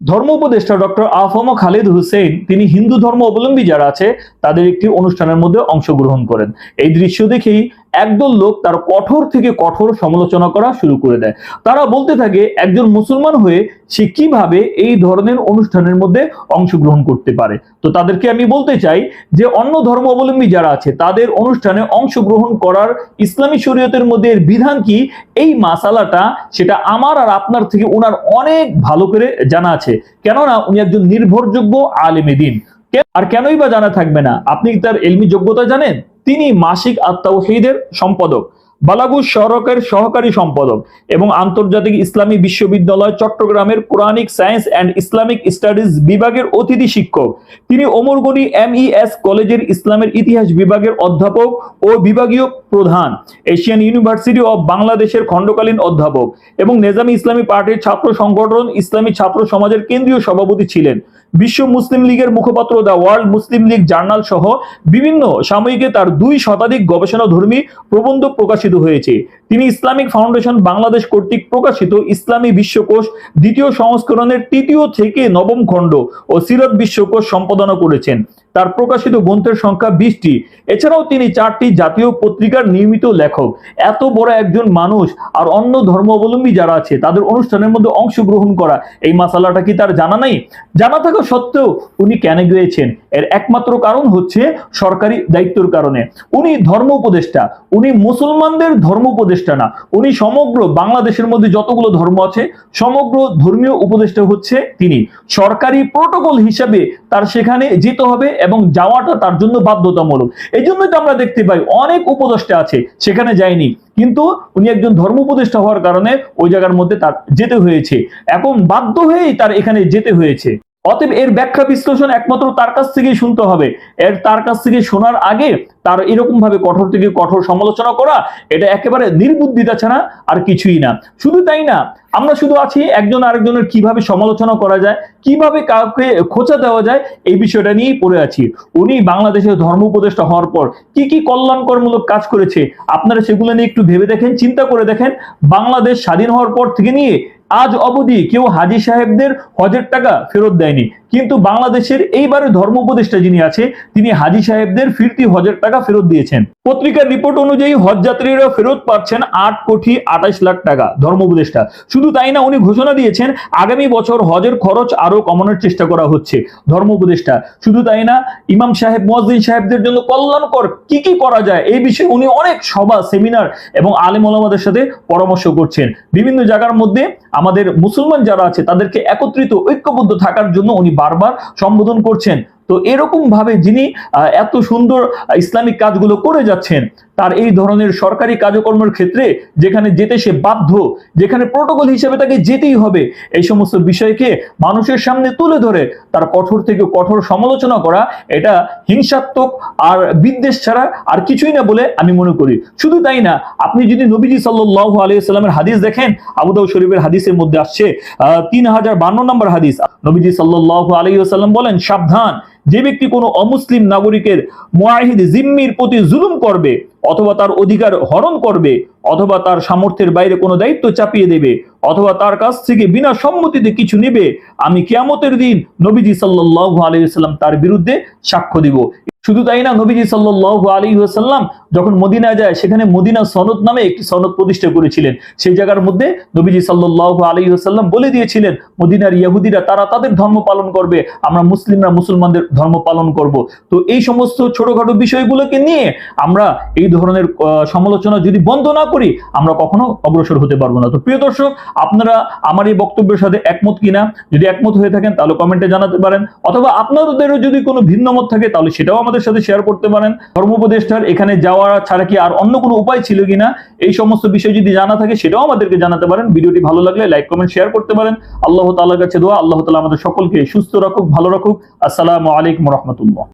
ধর্ম উপদেষ্টা ডক্টর আফম খালিদ হুসেন তিনি হিন্দু ধর্ম অবলম্বী যারা আছে, তাদের একটি অনুষ্ঠানের মধ্যে অংশগ্রহণ করেন। এই দৃশ্য দেখেই একদল লোক তার কঠোর থেকে কঠোর সমালোচনা করা শুরু করে দেয়। তারা বলতে থাকে, একজন মুসলমান হয়ে সে কীভাবে এই ধরনের অনুষ্ঠানের মধ্যে অংশগ্রহণ করতে পারে? তো তাদেরকে আমি বলতে চাই যে, অন্য ধর্ম অবলম্বী যারা আছে, তাদের অনুষ্ঠানে অংশগ্রহণ করার ইসলামী শরীয়তের মধ্যে এর বিধান কি? এই মাসালাটা, সেটা আমার আর আপনার থেকে ওনার অনেক ভালো করে জানা আছে। কেননা উনি একজন নির্ভরযোগ্য আলেমে দিন। আর কেনই বা জানা থাকবে না? আপনি তার এলমি যোগ্যতা জানেন? তিনি মাসিক আত্মাউহিদের সম্পাদক। বালাগুস সড়কের সহকারী সম্পাদক এবং আন্তর্জাতিক ইসলামী বিশ্ববিদ্যালয় চট্টগ্রামের Quranic science and Islamic studies বিভাগের অতিথি শিক্ষক। তিনি ওমরগনি এমইএস কলেজের ইসলামের ইতিহাস বিভাগের অধ্যাপক ও বিভাগীয় প্রধান, এশিয়ান ইউনিভার্সিটি অব বাংলাদেশের খণ্ডকালীন অধ্যাপক এবং নেজামি ইসলামী পার্টির ছাত্র সংগঠন ইসলামী ছাত্র সমাজের কেন্দ্রীয় সভাপতি ছিলেন। বিশ্ব মুসলিম লীগের মুখপাত্র the World Muslim League Journal সহ বিভিন্ন সাময়িকে তার দুই শতাধিক গবেষণাধর্মী প্রবন্ধ প্রকাশিত হয়েছে। তিনি ইসলামিক ফাউন্ডেশন বাংলাদেশ কর্তৃক প্রকাশিত ইসলামী বিশ্বকোষ দ্বিতীয় সংস্করণের তৃতীয় থেকে নবম খণ্ড ও সিরত বিশ্বকোষ সম্পাদনা করেছেন। তার প্রকাশিত গ্রন্থের সংখ্যা বিশটি। এছাড়াও তিনি চারটি জাতীয় পত্রিকার নিয়মিত লেখক। এত বড় একজন মানুষ আর অন্য ধর্মাবলম্বী যারা আছে, তাদের অনুষ্ঠানের মধ্যে অংশগ্রহণ করা, এই মাসালাটা কি তার জানা নাই? জানা থাকা সত্ত্বেও উনি কেন গিয়েছেন? এর একমাত্র কারণ হচ্ছে সরকারি দায়িত্বর কারণে। উনি ধর্ম উপদেষ্টা। উনি মুসলমানদের ধর্ম উপদেষ্টা। না। উনি সমগ্র বাংলাদেশের মধ্যে যতগুলো ধর্ম আছে, সমগ্র ধর্মীয় উপদেষ্টা হচ্ছে তিনি। সরকারি প্রোটোকল হিসাবে তার সেখানে যেতে হবে এবং যাওয়াটা তার জন্য বাধ্যতামূলক। এই জন্যই তো আমরা দেখতে পাই অনেক উপদেষ্টা আছে, সেখানে যায়নি। কিন্তু উনি একজন ধর্ম উপদেষ্টা হওয়ার কারণে ওই জায়গার মধ্যে তার যেতে হয়েছে। এখন বাধ্য হয়েই তার এখানে যেতে হয়েছে। অতএব এর ব্যাখ্যা বিশ্লেষণ একমাত্র তার কাছ থেকেই শুনতে হবে। এর তার কাছ থেকে শোনার আগে তার এরকম ভাবে কঠোর থেকে কঠোর সমালোচনা করা, এটা একেবারে নির্বুদ্ধিতা ছাড়া আর কিছুই না। শুধু তাই না, আমরা শুধু আছি একজন আরেকজনের কীভাবে সমালোচনা করা যায়, কীভাবে কাউকে খোঁচা দেওয়া যায়, এই বিষয়টা নিয়েই পড়ে আছি। উনি বাংলাদেশের ধর্ম উপদেষ্টা হওয়ার পর কি কি কল্যাণকরমূলক কাজ করেছে, আপনারা সেগুলো নিয়ে একটু ভেবে দেখেন, চিন্তা করে দেখেন। বাংলাদেশ স্বাধীন হওয়ার পর থেকে নিয়ে আজ অবধি কেউ হাজি সাহেবদের হজের টাকা ফেরত দেয়নি। কিন্তু বাংলাদেশের এইবারে ধর্ম উপদেষ্টা যিনি আছে, তিনি হাজি সাহেবদের ফিরতি হজের টাকা ফেরত দিয়েছেন। পত্রিকার রিপোর্ট অনুযায়ী হজ যাত্রীরা ফেরত পাচ্ছেন আট কোটি আঠাশ লাখ টাকা, ধর্ম উপদেষ্টা। শুধু তাই না, উনি ঘোষণা দিয়েছেন, আগামী বছর হজের খরচ আরও কমানোর চেষ্টা করা হচ্ছে। ধর্ম উপদেষ্টা, শুধু তাই না, ইমাম সাহেব, মুয়াজ্জিন সাহেবদের জন্য কল্যাণকর কি কি করা যায়, এই বিষয়ে উনি অনেক সভা, সেমিনার এবং আলেম ওলামাদের সাথে পরামর্শ করছেন। বিভিন্ন জায়গার মধ্যে আমাদের মুসলমান যারা আছে তাদেরকে একত্রিত ঐক্যবদ্ধ থাকার জন্য উনি বারবার সম্বোধন করছেন। তো এরকম ভাবে যিনি এত সুন্দর ইসলামিক কাজগুলো করে যাচ্ছেন তার এই ধরনের সরকারি কাজকর্মের ক্ষেত্রে যেখানে যেতে সে বাধ্য যেখানে প্রোটোকল হিসেবে তাকে যেতেই হবে এই সমস্ত বিষয়কে মানুষের সামনে তুলে ধরে তার কঠোর থেকে কঠোর সমালোচনা করা এটা হিংসাত্মক আর বিদ্বেষ ছাড়া আর কিছুই না বলে আমি মনে করি। শুধু তাই না আপনি যদি নবীজি সাল্লাহ আলাইসাল্লামের হাদিস দেখেন আবুদাউ শরীফের হাদিসের মধ্যে আসছে আহ, তিন হাজার বান্ন নম্বর হাদিস। নবীজি সাল্লাহ আলাইসাল্লাম বলেন সাবধান যে ব্যক্তি কোনো অমুসলিম নাগরিকের মোয়াহিদ জিম্মির প্রতি জুলুম করবে অথবা তার অধিকার হরণ করবে অথবা তার সামর্থ্যের বাইরে কোনো দায়িত্ব চাপিয়ে দেবে, অথবা তার কাছ থেকে বিনা সম্মতিতে কিছু নেবে, আমি কিয়ামতের দিন নবীজি সাল্লাল্লাহু আলাইহি সাল্লাম তার বিরুদ্ধে সাক্ষ্য দিব। শুধু তাই না, নবীজি সাল্লাল্লাহু আলাইহি ওয়াসাল্লাম যখন মদিনা যায়, সেখানে মদিনা সনদ নামে একটি সনদ প্রতিষ্ঠা করেছিলেন। সেই জায়গার মধ্যে নবীজি সাল্লাল্লাহু আলাইহি ওয়াসাল্লাম বলে দিয়েছিলেন, মদিনার ইহুদিরা তারা তাদের ধর্ম পালন করবে, আমরা মুসলিমরা মুসলমানদের ধর্ম পালন করব। তো এই সমস্ত ছোটখাটো বিষয়গুলোকে নিয়ে আমরা এই ধরনের সমালোচনা যদি বন্ধ না করি, আমরা কখনো অগ্রসর হতে পারব না। তো প্রিয় দর্শক, আপনারা আমার এই বক্তব্যের সাথে একমত কিনা, যদি একমত হয়ে থাকেন, তাহলে কমেন্টে জানাতে পারেন। অথবা আপনাদেরও যদি কোনো ভিন্ন মত থাকে, তাহলে সেটাও আমাদের সাথে শেয়ার করতে পারেন। ধর্ম উপদেষ্টার এখানে যাওয়া ছাড়া কি আর অন্য কোনো উপায় ছিল কিনা, এই সমস্ত বিষয় যদি জানা থাকে, সেটাও আমাদেরকে জানাতে পারেন। ভিডিওটি ভালো লাগলে লাইক কমেন্ট শেয়ার করতে পারেন। আল্লাহ তাআলার কাছে দোয়া, আল্লাহ তাআলা আমাদের সকলকে সুস্থ রাখুক, ভালো রাখুক। আসসালামু আলাইকুম রহমতুল্লাহ।